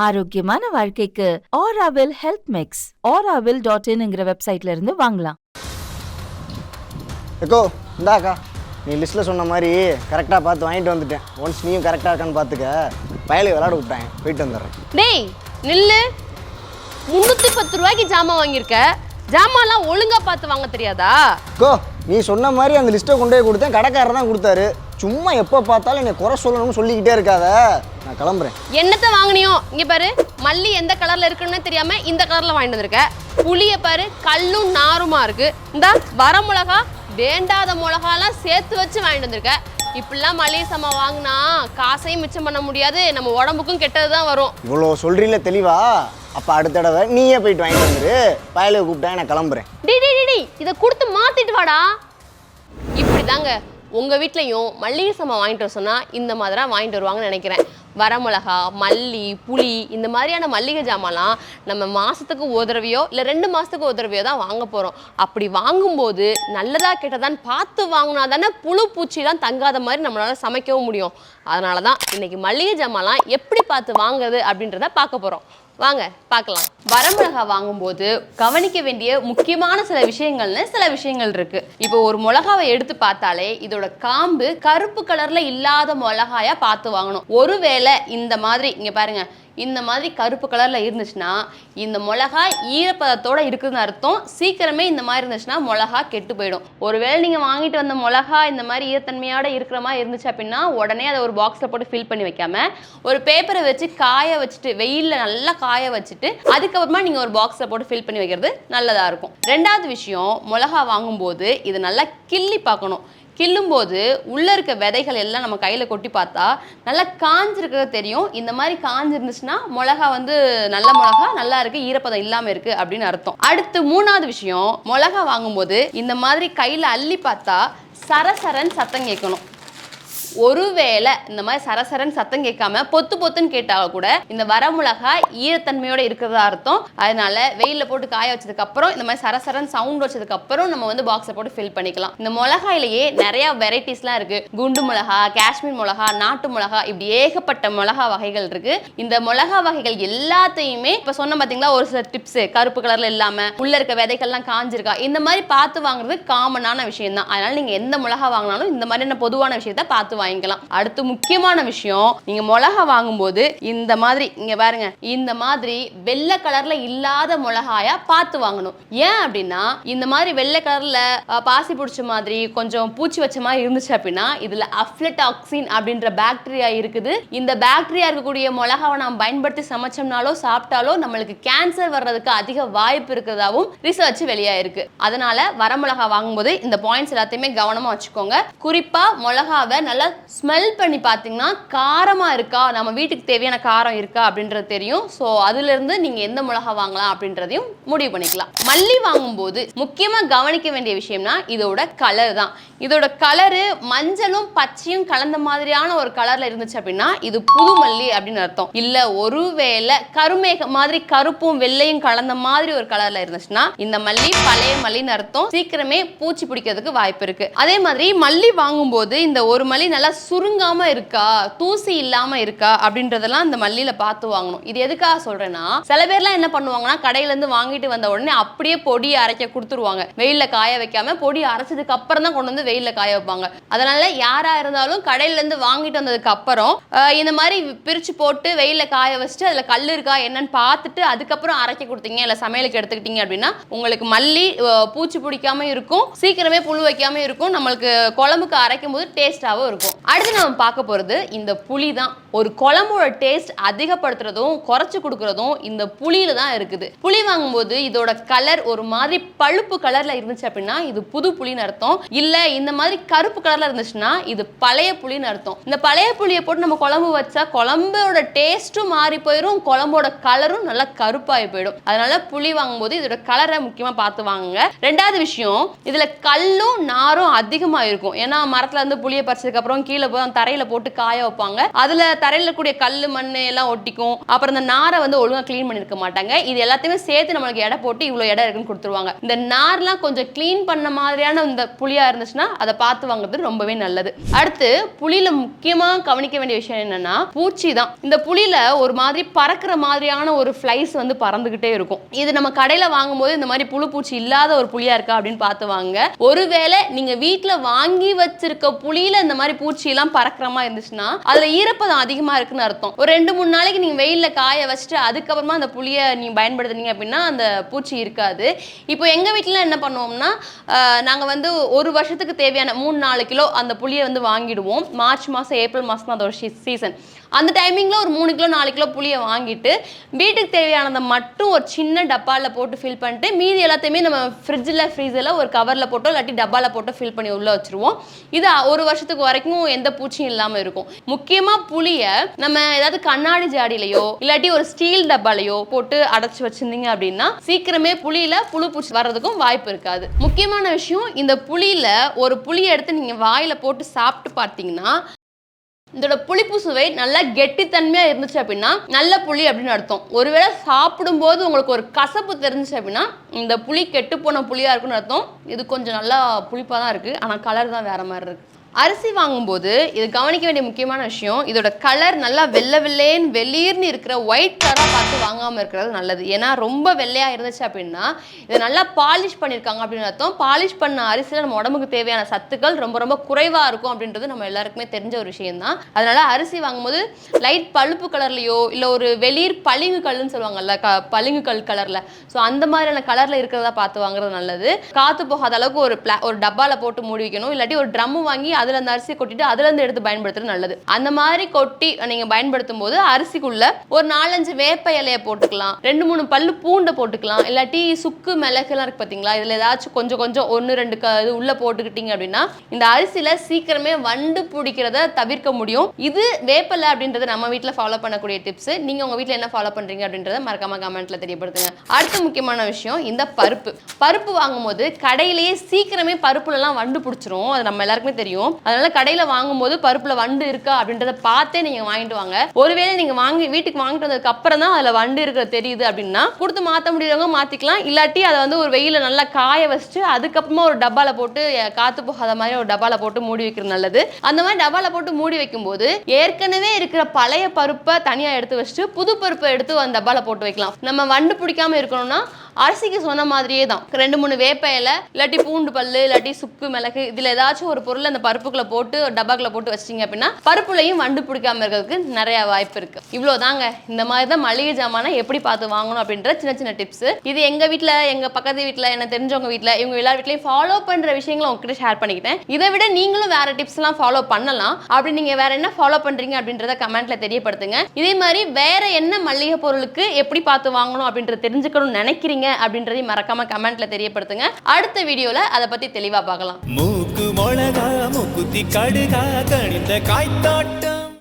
ஆரோக்கியமான வாழ்க்கைக்கு Aaravil health mix Aaravil dot இன்ங்கிற வெப்சைட்ல இருந்து வாங்கலாம். எக்கோ இந்தாக்கா நீ லிஸ்ட்டில் சொன்ன மாதிரி கரெக்டாக பார்த்து வாங்கிட்டு வந்துட்டேன். ஒன்ஸ் நீயும் கரெக்டாக இருக்கான்னு பார்த்துக்க பயலுக்கு விளாட விட்டாங்க போயிட்டு வந்துடுறேன். டேய் நில்லு. முந்நூற்றி பத்து ரூபாய்க்கு ஜாமான் வாங்கியிருக்க. ஜாமான்லாம் ஒழுங்கா பார்த்து வாங்க தெரியாதா? கோ நீ சொன்ன மாதிரி அந்த லிஸ்ட்டை கொண்டு போய் கொடுத்தேன். கடைக்காரர் தான் கொடுத்தாரு. சும்மா எப்போ பார்த்தாலும் என்னை குறை சொல்லணும்னு சொல்லிக்கிட்டே இருக்காத. நான் கிளம்புறேன். என்னத்த வாங்கினியோ? இங்க பாரு மல்லி எந்த கலர்ல இருக்குன்னு தெரியாம இந்த கலர்ல வாங்கிட்டு வந்திருக்க. புளிய பாரு கல்லும் நாருமா இருக்கு. இந்த வர மிளகா வேண்டாத மிளகாலாம் சேர்த்து வச்சு வாங்கிட்டு வந்திருக்க. இப்படிலாம் மளிகை சாமான் வாங்கினா காசையும் மிச்சம் பண்ண முடியாது. நம்ம உடம்புக்கும் கெட்டது தான் வரும். இவ்வளோ சொல்கிறீல தெளிவா? அப்போ அடுத்த தடவை நீயே போயிட்டு வாங்கிட்டு வந்துரு. பயலுக்கு கூப்பிட்டா நான் கிளம்புறேன். டி டி டி, டி இதை கொடுத்து மாத்திட்டு வாடா. இப்படி தாங்க உங்கள் வீட்லேயும் மல்லிகை சாமான் வாங்கிட்டு வர சொன்னால் இந்த மாதிரி வாங்கிட்டு வருவாங்கன்னு நினைக்கிறேன். வரமிளகா மல்லி புளி இந்த மாதிரியான மல்லிகை ஜாமான்லாம் நம்ம மாதத்துக்கு ஒரு தடவையோ இல்லை ரெண்டு மாதத்துக்கு ஒரு தடவையோ தான் வாங்க போகிறோம் அப்படி வாங்கும்போது நல்லதா கெட்டதான்னு பார்த்து வாங்கினா தானே புழு பூச்சிலாம் தங்காத மாதிரி நம்மளால் சமைக்கவும் முடியும். அதனால தான் இன்னைக்கு மல்லிகை ஜாமான்லாம் எப்படி பார்த்து வாங்குறது அப்படின்றத பார்க்க போகிறோம் வாங்க பார்க்கலாம். வரமிளகா வாங்கும்போது கவனிக்க வேண்டிய முக்கியமான சில விஷயங்கள்னு சில விஷயங்கள் இருக்கு. இப்போ ஒரு மிளகாவை எடுத்து பார்த்தாலே இதோட காம்பு கருப்பு கலர்ல இல்லாத மிளகாயா பார்த்து வாங்கணும். ஒருவேளை இந்த மாதிரி இங்க பாருங்க இந்த மாதிரி கருப்பு கலரில் இருந்துச்சுன்னா இந்த மிளகா ஈரப்பதத்தோட இருக்குதுன்னு அர்த்தம். சீக்கிரமே இந்த மாதிரி இருந்துச்சுன்னா மிளகா கெட்டு போயிடும். ஒருவேளை நீங்கள் வாங்கிட்டு வந்த மிளகா இந்த மாதிரி ஈரத்தன்மையோட இருக்கிற மாதிரி இருந்துச்சு அப்படின்னா உடனே அதை ஒரு பாக்ஸில் போட்டு ஃபில் பண்ணி வைக்காம ஒரு பேப்பரை வச்சு காய வச்சுட்டு வெயிலில் நல்லா காய வச்சுட்டு அதுக்கப்புறமா நீங்கள் ஒரு பாக்ஸில் போட்டு ஃபில் பண்ணி வைக்கிறது நல்லதாக இருக்கும். ரெண்டாவது விஷயம் மிளகா வாங்கும்போது இதை நல்லா கிள்ளி பார்க்கணும். கிள்ளும்போது உள்ளே இருக்க விதைகள் எல்லாம் நம்ம கையில் கொட்டி பார்த்தா நல்லா காஞ்சிருக்கிறது தெரியும். இந்த மாதிரி காஞ்சிருந்துச்சுன்னா மிளகா வந்து நல்ல மிளகா நல்லா இருக்கு ஈரப்பதம் இல்லாமல் இருக்கு அப்படின்னு அர்த்தம். அடுத்து மூணாவது விஷயம் மிளகா வாங்கும்போது இந்த மாதிரி கையில் அள்ளி பார்த்தா சரசரன் சத்தம் கேட்கணும். ஒருவேளை இந்த மாதிரி சரசரன் சத்தம் கேட்காம பொத்து பொத்துன்னு கேட்டால் கூட இந்த வரமிளகா ஈரத்தன்மையோட இருக்கிறதா அர்த்தம். அதனால வெயில போட்டு காய வச்சதுக்கு அப்புறம் இந்த மாதிரி சரசரன் சவுண்ட் வச்சதுக்கு அப்புறம் நம்ம வந்து பாக்ஸை போட்டு ஃபில் பண்ணிக்கலாம். இந்த மிளகாயிலேயே நிறைய வெரைட்டிஸ்லாம் இருக்கு. குண்டு மிளகா காஷ்மீர் மிளகா நாட்டு மிளகா இப்படி ஏகப்பட்ட மிளகா வகைகள் இருக்கு. இந்த மிளகா வகைகள் எல்லாத்தையுமே இப்ப சொன்ன பாத்தீங்களா ஒரு சில டிப்ஸ் கருப்பு கலர்ல இல்லாம உள்ள இருக்க விதைகள்லாம் காஞ்சிருக்கா? இந்த மாதிரி பார்த்து வாங்குறது காமனான விஷயம் தான் அதனால நீங்க எந்த மிளகா வாங்கினாலும் இந்த மாதிரியான பொதுவான விஷயத்த பார்த்து வாங்கிக்கலாம். அடுத்து முக்கியமான விஷயம் நீங்க மிளகா வாங்கும்போது இந்த மாதிரி இங்க பாருங்க இந்த மாதிரி வெள்ளை கலர்ல இல்லாத மிளகாயா பார்த்து வாங்கணும். ஏன் அப்படின்னா இந்த மாதிரி வெள்ளை கலர்ல பாசி பிடிச்ச மாதிரி கொஞ்சம் பூச்சி வச்ச மாதிரி இருந்துச்சு அப்படின்னா இதுல அஃப்லடாக்சின் அப்படின்ற பாக்டீரியா இருக்குது. இந்த பாக்டீரியா இருக்கக்கூடிய மிளகாவை நாம் பயன்படுத்தி சமைச்சோம்னாலோ சாப்பிட்டாலோ நம்மளுக்கு கேன்சர் வர்றதுக்கு அதிக வாய்ப்பு இருக்கிறதாவும் ரிசர்ச் வெளியாயிருக்கு. அதனால வரமிளகா வாங்கும்போது இந்த பாயிண்ட்ஸ் எல்லாத்தையுமே கவனமா வச்சுக்கோங்க. குறிப்பா மிளகாவை நல்லா ஸ்மெல் பண்ணி பார்த்தீங்கன்னா காரமாக இருக்கா? நம்ம வீட்டுக்கு தேவையான காரம் இருக்கா அப்படின்றது தெரியும். ஸோ அதுலேருந்து நீங்கள் எந்த மிளகா வாங்கலாம் அப்படின்றதையும் முடிவு பண்ணிக்கலாம். மல்லி வாங்கும்போது முக்கியமாக கவனிக்க வேண்டிய விஷயம்னா இதோட கலர் தான். இதோட கலரு மஞ்சளும் பச்சையும் கலந்த மாதிரியான ஒரு கலரில் இருந்துச்சு அப்படின்னா இது புது மல்லி அப்படின்னு அர்த்தம். இல்லை ஒருவேளை கருமேக மாதிரி கருப்பும் வெள்ளையும் கலந்த மாதிரி ஒரு கலரில் இருந்துச்சுன்னா இந்த மல்லி பழைய மல்லின்னு அர்த்தம். சீக்கிரமே பூச்சி பிடிக்கிறதுக்கு வாய்ப்பு இருக்கு. அதே மாதிரி மல்லி வாங்கும்போது இந்த ஒரு மல்லி நல்ல சுருங்காம இருக்கா? தூசி இல்லாம இருக்கா? அப்படின்றதெல்லாம் இந்த மல்லியில பார்த்து வாங்கணும். இது எதுக்காக சொல்றேன்னா சில பேர்லாம் என்ன பண்ணுவாங்கன்னா கடையில இருந்து வாங்கிட்டு வந்த உடனே அப்படியே பொடி அரைக்க கொடுத்துருவாங்க. வெயிலில் காய வைக்காம பொடி அரைச்சதுக்கு அப்புறம் தான் கொண்டு வந்து வெயிலில் காய வைப்பாங்க. அதனால யாரா இருந்தாலும் கடையில இருந்து வாங்கிட்டு வந்ததுக்கு அப்புறம் இந்த மாதிரி பிரிச்சு போட்டு வெயிலில் காய வச்சுட்டு அதுல கல் இருக்கா என்னன்னு பார்த்துட்டு அதுக்கப்புறம் அரைக்க கொடுத்தீங்க இல்ல சமையலுக்கு எடுத்துக்கிட்டீங்க அப்படின்னா உங்களுக்கு மல்லி பூச்சி பிடிக்காம இருக்கும். சீக்கிரமே புழு வைக்காம இருக்கும். நம்மளுக்கு குழம்புக்கு அரைக்கும் போது டேஸ்டாகவும் இருக்கும். அடுத்து நம்ம பார்க்க போறது இந்த புளி தான் ஒரு குழம்போட டேஸ்ட் அதிகப்படுத்துறதும் குறைச்சு கொடுக்கறதும் இந்த புளியில தான் இருக்குது. புளி வாங்கும்போது இதோட கலர் ஒரு மாதிரி பழுப்பு கலர்ல இருந்துச்சு அப்படின்னா இது புது புளின்னு அர்த்தம். இல்லை இந்த மாதிரி கருப்பு கலர்ல இருந்துச்சுன்னா இது பழைய புளின்னு அர்த்தம். இந்த பழைய புளியை போட்டு நம்ம குழம்பு வச்சா குழம்போட டேஸ்ட்டும் மாறி போயிடும் குழம்போட கலரும் நல்லா கருப்பாகி போயிடும். அதனால புளி வாங்கும்போது இதோட கலரை முக்கியமா பார்த்து வாங்குங்க. ரெண்டாவது விஷயம் இதுல கல்லும் நாரும் அதிகமாக இருக்கும் ஏன்னா மரத்துல இருந்து புளியை பறிச்சதுக்கு அப்புறம் கீழே போதும் தரையில போட்டு காய வைப்பாங்க. அதுல தரையில கூடிய கல் மண் எல்லாம் ஒட்டிக்கும். அப்புறம் இந்த நாரை வந்து ஒழுங்கா கிளீன் பண்ணிருக்க மாட்டாங்க. இது எல்லாத்தையுமே சேர்த்து நம்மளுக்கு எடை போட்டு இவ்வளவு இடம் இருக்குன்னு கொடுத்துருவாங்க. இந்த நார்லாம் கொஞ்சம் க்ளீன் பண்ண மாதிரியான இந்த புளியா இருந்துச்சுன்னா அதை பார்த்து வாங்குறது ரொம்பவே நல்லது. அடுத்து புளியில முக்கியமா கவனிக்க வேண்டிய விஷயம் என்னன்னா பூச்சி தான். இந்த புளியில ஒரு மாதிரி பறக்கிற மாதிரியான ஒரு ஃப்ளைஸ் வந்து பறந்துகிட்டே இருக்கும். இது நம்ம கடையில வாங்கும்போது இந்த மாதிரி புழு பூச்சி இல்லாத ஒரு புளியா இருக்கா அப்படின்னு பார்த்து வாங்க. ஒருவேளை நீங்க வீட்டுல வாங்கி வச்சிருக்க புளியில இந்த மாதிரி பூச்சி எல்லாம் பறக்கிற மாதிரி இருந்துச்சுன்னா அதுல ஈரப்பதம் அதிகமா இருக்குன்னு அர்த்தம். ஒரு ரெண்டு மூணு நாளைக்கு நீங்க வெயில்ல காய வச்சுட்டு அதுக்கப்புறமா அந்த புளியை நீங்க பயன்படுத்துனீங்க அப்படின்னா அந்த பூச்சி இருக்காது. இப்போ எங்க வீட்டில் என்ன பண்ணுவோம்னா நாங்க வந்து ஒரு வருஷத்துக்கு தேவையான மூணு நாலு கிலோ அந்த புளியை வந்து வாங்கிடுவோம். மார்ச் மாசம் ஏப்ரல் மாசம் தான் அதோட சீசன். அந்த டைமிங்கில் ஒரு மூணு கிலோ நாலு கிலோ புளியை வாங்கிட்டு வீட்டுக்கு தேவையானதை மட்டும் ஒரு சின்ன டப்பாவில் போட்டு ஃபில் பண்ணிட்டு மீதி எல்லாத்தையுமே நம்ம ஃப்ரிட்ஜில் ஃப்ரீஸில் ஒரு கவரில் போட்டோ இல்லாட்டி டப்பாவில் போட்டு ஃபில் பண்ணி உள்ளே வச்சுருவோம். இது ஒரு வருஷத்துக்கு வரைக்கும் எந்த பூச்சியும் இல்லாமல் இருக்கும். முக்கியமாக புளியை நம்ம ஏதாவது கண்ணாடி ஜாடியிலையோ இல்லாட்டி ஒரு ஸ்டீல் டப்பாலையோ போட்டு அடைச்சி வச்சிருந்தீங்க அப்படின்னா சீக்கிரமே புளியில புழு பூச்சி வர்றதுக்கும் வாய்ப்பு இருக்காது. முக்கியமான விஷயம் இந்த புளியில ஒரு புளியை எடுத்து நீங்க வாயில போட்டு சாப்பிட்டு பார்த்தீங்கன்னா இதோட புளிப்பு சுவை நல்லா கெட்டித்தன்மையா இருந்துச்சு அப்படின்னா நல்ல புளி அப்படின்னு அர்த்தம். ஒருவேளை சாப்பிடும்போது உங்களுக்கு ஒரு கசப்பு தெரிஞ்சிச்சு அப்படின்னா இந்த புளி கெட்டு போன புளியா இருக்குன்னு அர்த்தம். இது கொஞ்சம் நல்லா புளிப்பா தான் இருக்கு. ஆனா கலர் தான் வேற மாதிரி இருக்கு. அரிசி வாங்கும்போது இது கவனிக்க வேண்டிய முக்கியமான விஷயம் இதோட கலர் நல்லா வெள்ளை வெள்ளேன்னு வெளிர்னு இருக்கிற ஒயிட் கலராக பார்த்து வாங்காமல் இருக்கிறது நல்லது. ஏன்னா ரொம்ப வெள்ளையாக இருந்துச்சு அப்படின்னா இதை நல்லா பாலிஷ் பண்ணியிருக்காங்க அப்படின்னு அர்த்தம். பாலிஷ் பண்ண அரிசியில் நம்ம உடம்புக்கு தேவையான சத்துக்கள் ரொம்ப ரொம்ப குறைவாக இருக்கும் அப்படின்றது நம்ம எல்லாருக்குமே தெரிஞ்ச ஒரு விஷயம்தான். அதனால் அரிசி வாங்கும்போது லைட் பழுப்பு கலர்லையோ இல்லை ஒரு வெளிர் பளிங்கு கல்லுன்னு சொல்லுவாங்கல்ல க பளிங்கு கல் கலரில் ஸோ அந்த மாதிரியான கலரில் இருக்கிறதா பார்த்து வாங்குறது நல்லது. காற்று போகாத அளவுக்கு ஒரு பிளா ஒரு டப்பாவில் போட்டு மூடி வைக்கணும். இல்லாட்டி ஒரு ட்ரம்மு வாங்கி அதில் அந்த அரிசியை கொட்டிட்டு அதுல இருந்து எடுத்து பயன்படுத்துறது நல்லது. அந்த மாதிரி கொட்டி நீங்கள் பயன்படுத்தும் போது அரிசிக்குள்ள ஒரு நாலஞ்சு வேப்ப இலையை போட்டுக்கலாம். ரெண்டு மூணு பல்லு பூண்டை போட்டுக்கலாம். இல்லாட்டி சுக்கு மிளகுலாம் இருக்கு பார்த்தீங்களா இதில் ஏதாச்சும் கொஞ்சம் கொஞ்சம் ஒன்று ரெண்டு க இது உள்ளே போட்டுக்கிட்டீங்க அப்படின்னா இந்த அரிசியில் சீக்கிரமே வண்டு பிடிக்கிறத தவிர்க்க முடியும். இது வேப்பலை அப்படின்றத நம்ம வீட்டில் ஃபாலோ பண்ணக்கூடிய டிப்ஸ் நீங்கள் உங்கள் வீட்டில் என்ன ஃபாலோ பண்ணுறீங்க அப்படின்றத மறக்காம கமெண்ட்ல தெரியப்படுத்துங்க. அடுத்த முக்கியமான விஷயம் இந்த பருப்பு. பருப்பு வாங்கும்போது கடையிலேயே சீக்கிரமே பருப்புலலாம் வண்டு பிடிச்சிரும். அது நம்ம எல்லாருக்குமே தெரியும். அதனால கடையில் வாங்கும்போது பருப்புல வண்டு இருக்கா அப்படின்றத பார்த்தே நீங்கள் வாங்கிட்டு வாங்க. ஒருவேளை நீங்கள் வாங்கி வீட்டுக்கு வாங்கிட்டு வந்ததுக்கு அப்புறம் தான் அதில் வண்டு இருக்கிற தெரியுது அப்படின்னா கொடுத்து மாற்ற முடியறவங்க மாற்றிக்கலாம் இல்லாட்டி அதை வந்து ஒரு வெயில நல்லா காய வச்சுட்டு அதுக்கப்புறமா ஒரு டப்பால போட்டு காத்து போகாத மாதிரி ஒரு டப்பால போட்டு மூடி வைக்கிறது நல்லது. அந்த மாதிரி டப்பால போட்டு மூடி வைக்கும்போது ஏற்கனவே இருக்கிற பழைய பருப்பை தனியாக எடுத்து வச்சுட்டு புது பருப்பை எடுத்து அந்த டப்பால போட்டு வைக்கலாம். நம்ம வண்டு பிடிக்காம இருக்கணும்னா அரிசிக்கு சொன்ன மாதிரியே தான். ரெண்டு மூணு வேப்ப இலை இல்லாட்டி பூண்டு பல்லு இல்லாட்டி சுக்கு மிளகு இதில் ஏதாச்சும் ஒரு பொருள் அந்த பருப்புக்குள்ள போட்டு ஒரு டப்பாக்குள்ள போட்டு வச்சிங்க அப்படின்னா பருப்புலையும் வண்டு பிடிக்காம இருக்கிறதுக்கு நிறைய வாய்ப்பு இருக்கு. இவ்வளோ தாங்க இந்த மாதிரி தான் மளிகை ஜாமானை எப்படி பார்த்து வாங்கணும் அப்படின்ற சின்ன சின்ன டிப்ஸ் இது எங்க வீட்டில் எங்க பக்கத்து வீட்டில் என்ன தெரிஞ்சவங்க வீட்டில் இவங்க எல்லார் வீட்லையும் ஃபாலோ பண்ற விஷயங்களை உங்ககிட்ட ஷேர் பண்ணிக்கிட்டேன். இதை விட நீங்களும் வேற டிப்ஸ் எல்லாம் ஃபாலோ பண்ணலாம். அப்படி நீங்க வேற என்ன ஃபாலோ பண்றீங்க அப்படின்றத கமெண்ட்ல தெரியப்படுத்துங்க. இதே மாதிரி வேற என்ன மளிகை பொருளுக்கு எப்படி பார்த்து வாங்கணும் அப்படின்றத தெரிஞ்சுக்கணும்னு நினைக்கிறீங்க அப்படின்றதையும் மறக்காம கமெண்ட்ல தெரியப்படுத்துங்க. அடுத்த வீடியோல அதை பத்தி தெளிவா பார்க்கலாம். மூக்கு மிளகா மூக்குத்தி கடுகா கணிந்த காய்த்தாட்டம்